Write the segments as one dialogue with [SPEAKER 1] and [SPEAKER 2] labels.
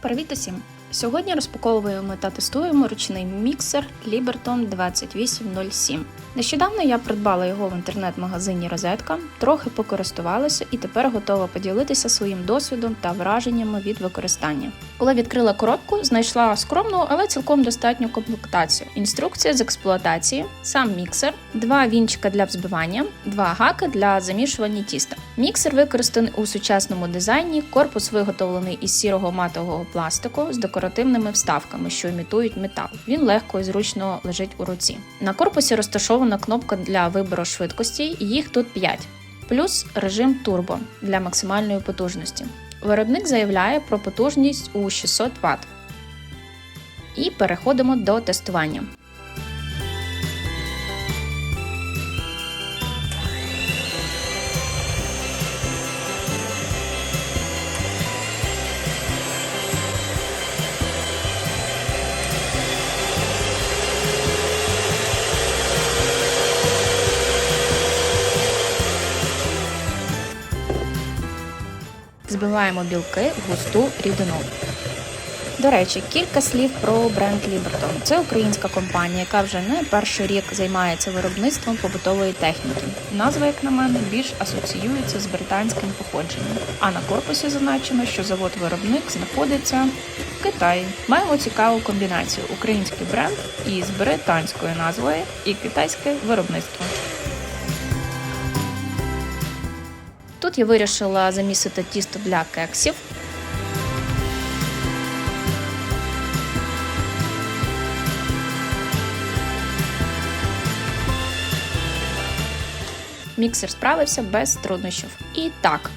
[SPEAKER 1] Привіт усім! Сьогодні розпаковуємо та тестуємо ручний міксер Liberton 2807. Нещодавно я придбала його в інтернет-магазині Розетка, трохи покористувалася і тепер готова поділитися своїм досвідом та враженнями від використання. Коли відкрила коробку, знайшла скромну, але цілком достатню комплектацію: інструкція з експлуатації, сам міксер, два вінчика для взбивання, два гаки для замішування тіста. Міксер використаний у сучасному дизайні, корпус виготовлений із сірого матового пластику з декоративними вставками, що імітують метал. Він легко і зручно лежить у руці. На корпусі розташована кнопка для вибору швидкості, їх тут 5, плюс режим турбо для максимальної потужності. Виробник заявляє про потужність у 600 Вт. І переходимо до тестування. Збиваємо білки в густу рідину. До речі, кілька слів про бренд Liberton. Це українська компанія, яка вже не перший рік займається виробництвом побутової техніки. Назва, як на мене, більш асоціюється з британським походженням. А на корпусі зазначено, що завод-виробник знаходиться в Китаї. Маємо цікаву комбінацію: український бренд із британською назвою і китайське виробництво. Я вирішила замісити тісто для кексів. Міксер справився без труднощів. І так,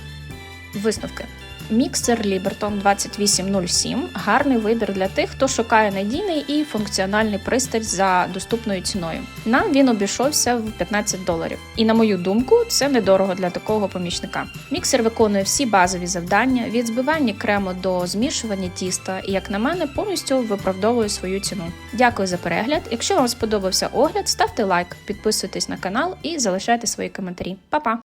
[SPEAKER 1] висновки. Міксер Liberton 2807 гарний вибір для тих, хто шукає надійний і функціональний пристрій за доступною ціною. Нам він обійшовся в 15 доларів. І на мою думку, це недорого для такого помічника. Міксер виконує всі базові завдання від збивання крему до змішування тіста, і, як на мене, повністю виправдовує свою ціну. Дякую за перегляд. Якщо вам сподобався огляд, ставте лайк, підписуйтесь на канал і залишайте свої коментарі. Па-па!